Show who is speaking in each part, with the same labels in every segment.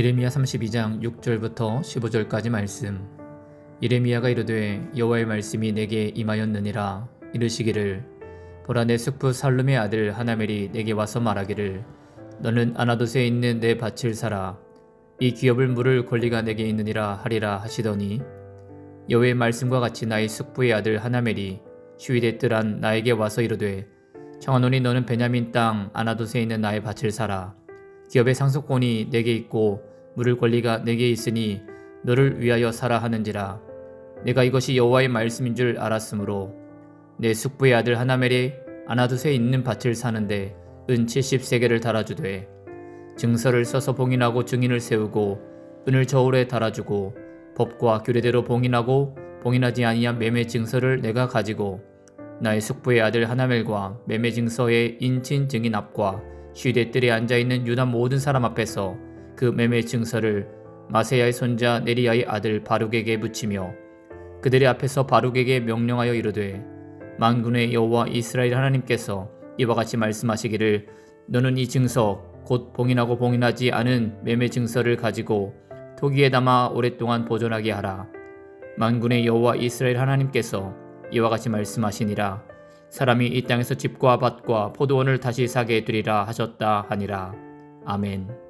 Speaker 1: 이레미야 32장 6절부터 15절까지 말씀. 이레미야가 이르되 여호와의 말씀이 내게 임하였느니라 이르시기를 보라 내 숙부 살룸의 아들 하나멜이 내게 와서 말하기를 너는 아나돗에 있는 내 밭을 사라 이 기업을 물을 권리가 내게 있느니라 하리라 하시더니 여호와의 말씀과 같이 나의 숙부의 아들 하나멜이 휴일의 뜰한 나에게 와서 이르되 청하노니 너는 베냐민 땅 아나돗에 있는 나의 밭을 사라 기업의 상속권이 내게 있고 물을 권리가 내게 있으니 너를 위하여 사라 하는지라. 내가 이것이 여호와의 말씀인 줄 알았으므로 내 숙부의 아들 하나멜이 아나두세 있는 밭을 사는데 은 70세계를 달아주되 증서를 써서 봉인하고 증인을 세우고 은을 저울에 달아주고 법과 규례대로 봉인하고 봉인하지 아니한 매매 증서를 내가 가지고 나의 숙부의 아들 하나멜과 매매 증서의 인친 증인 앞과 쉬대 뜰에 앉아 있는 유다 모든 사람 앞에서 그 매매 증서를 마세야의 손자 네리야의 아들 바룩에게 붙이며 그들의 앞에서 바룩에게 명령하여 이르되 만군의 여호와 이스라엘 하나님께서 이와 같이 말씀하시기를 너는 이 증서 곧 봉인하고 봉인하지 않은 매매 증서를 가지고 토기에 담아 오랫동안 보존하게 하라. 만군의 여호와 이스라엘 하나님께서 이와 같이 말씀하시니라. 사람이 이 땅에서 집과 밭과 포도원을 다시 사게 해두리라 하셨다 하니라. 아멘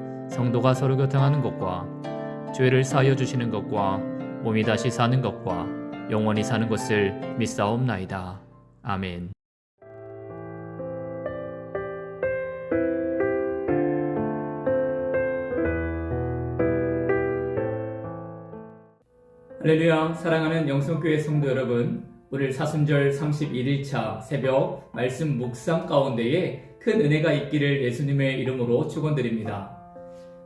Speaker 1: 성도가 서로 교통하는 것과 죄를 사하여 주시는 것과 몸이 다시 사는 것과 영원히 사는 것을 믿사옵나이다. 아멘. 할렐루야 사랑하는 영성교회 성도 여러분 오늘 사순절 31일차 새벽 말씀 묵상 가운데에 큰 은혜가 있기를 예수님의 이름으로 축원드립니다.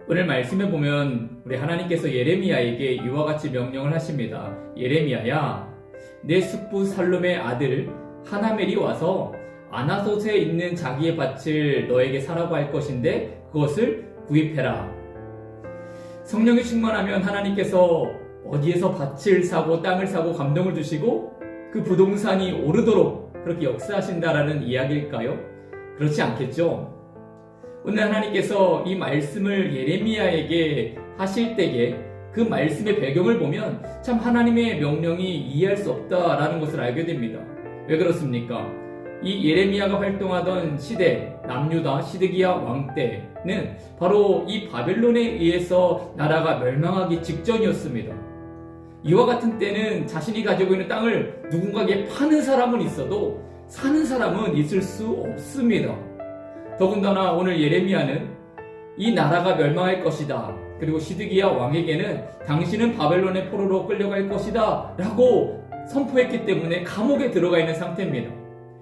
Speaker 1: 오늘 말씀에 보면 우리 하나님께서 예레미야에게 이와 같이 명령을 하십니다. 예레미야야, 내 숙부 살룸의 아들 하나멜이 와서 아나솥에 있는 자기의 밭을 너에게 사라고 할 것인데 그것을 구입해라. 성령이 충만하면 하나님께서 어디에서 밭을 사고 땅을 사고 감동을 주시고 그 부동산이 오르도록 그렇게 역사하신다라는 이야기일까요? 그렇지 않겠죠? 오늘 하나님께서 이 말씀을 예레미야에게 하실 때에 그 말씀의 배경을 보면 참 하나님의 명령이 이해할 수 없다라는 것을 알게 됩니다. 왜 그렇습니까? 이 예레미야가 활동하던 시대, 남유다 시드기야 왕 때는 바로 이 바벨론에 의해서 나라가 멸망하기 직전이었습니다. 이와 같은 때는 자신이 가지고 있는 땅을 누군가에게 파는 사람은 있어도 사는 사람은 있을 수 없습니다. 더군다나 오늘 예레미야는 이 나라가 멸망할 것이다. 그리고 시드기야 왕에게는 당신은 바벨론의 포로로 끌려갈 것이다. 라고 선포했기 때문에 감옥에 들어가 있는 상태입니다.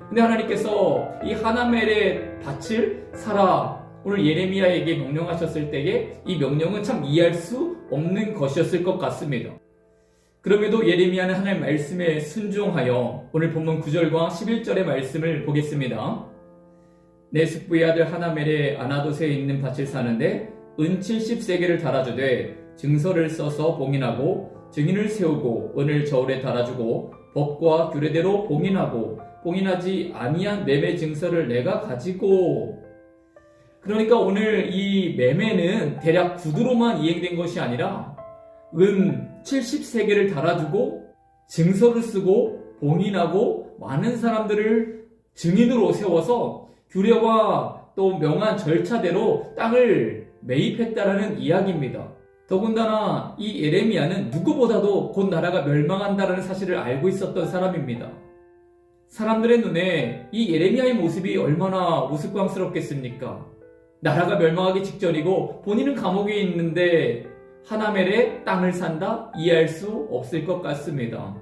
Speaker 1: 근데 하나님께서 이 하나멜의 밭을 사라. 오늘 예레미야에게 명령하셨을 때에 이 명령은 참 이해할 수 없는 것이었을 것 같습니다. 그럼에도 예레미야는 하나님 말씀에 순종하여 오늘 본문 9절과 11절의 말씀을 보겠습니다. 내 숙부의 아들 하나멜의 아나도세에 있는 밭을 사는데 은 70세계를 달아주되 증서를 써서 봉인하고 증인을 세우고 은을 저울에 달아주고 법과 규례대로 봉인하고 봉인하지 아니한 매매 증서를 내가 가지고. 그러니까 오늘 이 매매는 대략 구두로만 이행된 것이 아니라 은 70세계를 달아주고 증서를 쓰고 봉인하고 많은 사람들을 증인으로 세워서 규례와 또 명한 절차대로 땅을 매입했다라는 이야기입니다. 더군다나 이 에레미야는 누구보다도 곧 나라가 멸망한다라는 사실을 알고 있었던 사람입니다. 사람들의 눈에 이 예레미야의 모습이 얼마나 우스꽝스럽겠습니까? 나라가 멸망하기 직전이고 본인은 감옥에 있는데 하나멜의 땅을 산다? 이해할 수 없을 것 같습니다.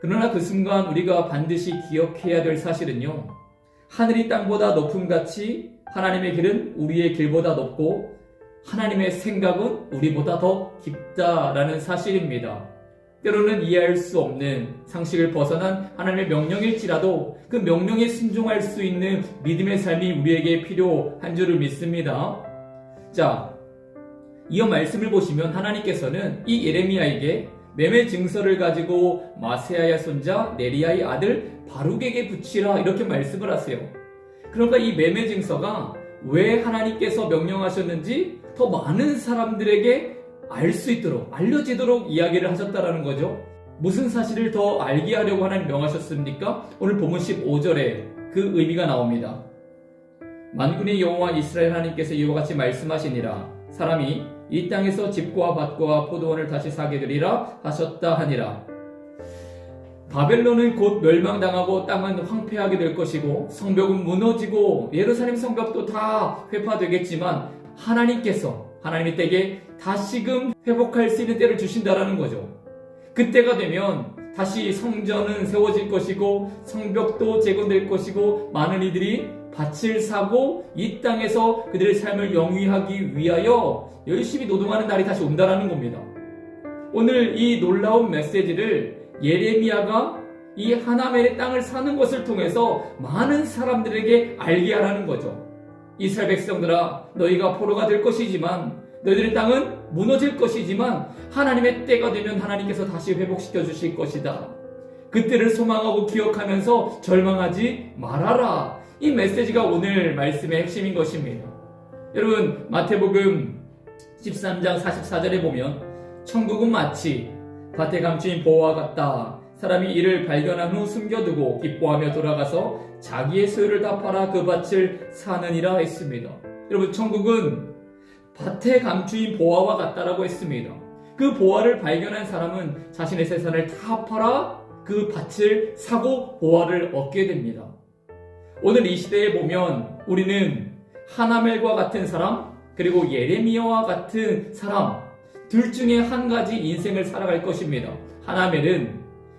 Speaker 1: 그러나 그 순간 우리가 반드시 기억해야 될 사실은요. 하늘이 땅보다 높음 같이 하나님의 길은 우리의 길보다 높고 하나님의 생각은 우리보다 더 깊다라는 사실입니다. 때로는 이해할 수 없는 상식을 벗어난 하나님의 명령일지라도 그 명령에 순종할 수 있는 믿음의 삶이 우리에게 필요한 줄을 믿습니다. 자, 이어 말씀을 보시면 하나님께서는 이 예레미야에게 매매 증서를 가지고 마세아의 손자 네리아의 아들 바룩에게 붙이라 이렇게 말씀을 하세요. 그러니까 이 매매 증서가 왜 하나님께서 명령하셨는지 더 많은 사람들에게 알 수 있도록 알려지도록 이야기를 하셨다라는 거죠. 무슨 사실을 더 알게 하려고 하나님 명하셨습니까? 오늘 본문 15절에 그 의미가 나옵니다. 만군의 여호와 이스라엘 하나님께서 이와 같이 말씀하시니라 사람이 이 땅에서 집과 밭과 포도원을 다시 사게 되리라 하셨다 하니라 바벨론은 곧 멸망당하고 땅은 황폐하게 될 것이고 성벽은 무너지고 예루살렘 성벽도 다 회파되겠지만 하나님께서 하나님의 때에 다시금 회복할 수 있는 때를 주신다라는 거죠. 그때가 되면 다시 성전은 세워질 것이고 성벽도 재건될 것이고 많은 이들이 밭을 사고 이 땅에서 그들의 삶을 영위하기 위하여 열심히 노동하는 날이 다시 온다라는 겁니다. 오늘 이 놀라운 메시지를 예레미야가 이 하나멜의 땅을 사는 것을 통해서 많은 사람들에게 알게 하라는 거죠. 이스라엘 백성들아 너희가 포로가 될 것이지만 너희들의 땅은 무너질 것이지만 하나님의 때가 되면 하나님께서 다시 회복시켜 주실 것이다. 그때를 소망하고 기억하면서 절망하지 말아라. 이 메시지가 오늘 말씀의 핵심인 것입니다. 여러분 마태복음 13장 44절에 보면 천국은 마치 밭에 감추인 보화와 같다. 사람이 이를 발견한 후 숨겨두고 기뻐하며 돌아가서 자기의 소유를 다 팔아 그 밭을 사느니라 했습니다. 여러분 천국은 밭에 감추인 보화와 같다라고 했습니다. 그 보화를 발견한 사람은 자신의 세상을 다 팔아 그 밭을 사고 보화를 얻게 됩니다. 오늘 이 시대에 보면 우리는 하나멜과 같은 사람 그리고 예레미야와 같은 사람 둘 중에 한 가지 인생을 살아갈 것입니다. 하나멜은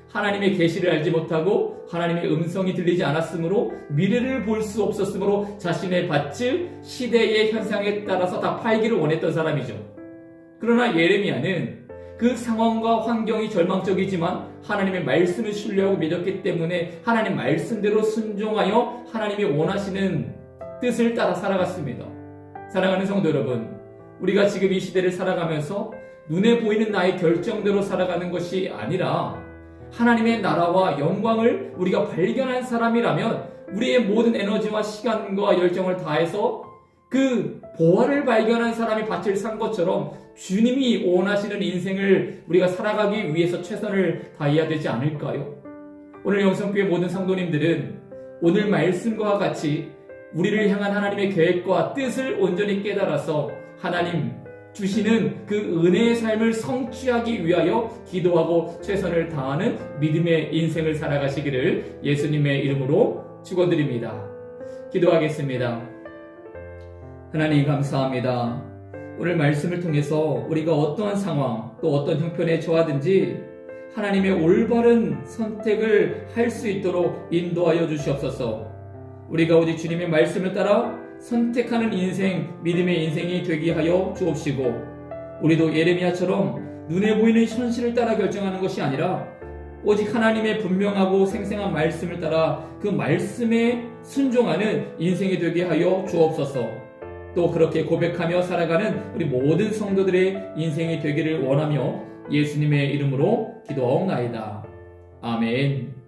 Speaker 1: 하나님의 계시를 알지 못하고 하나님의 음성이 들리지 않았으므로 미래를 볼 수 없었으므로 자신의 밭을 시대의 현상에 따라서 다 팔기를 원했던 사람이죠. 그러나 예레미야는 그 상황과 환경이 절망적이지만 하나님의 말씀을 신뢰하고 믿었기 때문에 하나님 말씀대로 순종하여 하나님이 원하시는 뜻을 따라 살아갔습니다. 사랑하는 성도 여러분, 우리가 지금 이 시대를 살아가면서 눈에 보이는 나의 결정대로 살아가는 것이 아니라 하나님의 나라와 영광을 우리가 발견한 사람이라면 우리의 모든 에너지와 시간과 열정을 다해서 그 보화를 발견한 사람이 밭을 산 것처럼 주님이 원하시는 인생을 우리가 살아가기 위해서 최선을 다해야 되지 않을까요? 오늘 영성교회 모든 성도님들은 오늘 말씀과 같이 우리를 향한 하나님의 계획과 뜻을 온전히 깨달아서 하나님 주시는 그 은혜의 삶을 성취하기 위하여 기도하고 최선을 다하는 믿음의 인생을 살아가시기를 예수님의 이름으로 축원드립니다. 기도하겠습니다. 하나님 감사합니다. 오늘 말씀을 통해서 우리가 어떠한 상황 또 어떤 형편에 처하든지 하나님의 올바른 선택을 할 수 있도록 인도하여 주시옵소서. 우리가 오직 주님의 말씀을 따라 선택하는 인생, 믿음의 인생이 되게 하여 주옵시고, 우리도 예레미야처럼 눈에 보이는 현실을 따라 결정하는 것이 아니라, 오직 하나님의 분명하고 생생한 말씀을 따라 그 말씀에 순종하는 인생이 되게 하여 주옵소서. 또 그렇게 고백하며 살아가는 우리 모든 성도들의 인생이 되기를 원하며 예수님의 이름으로 기도하옵나이다. 아멘.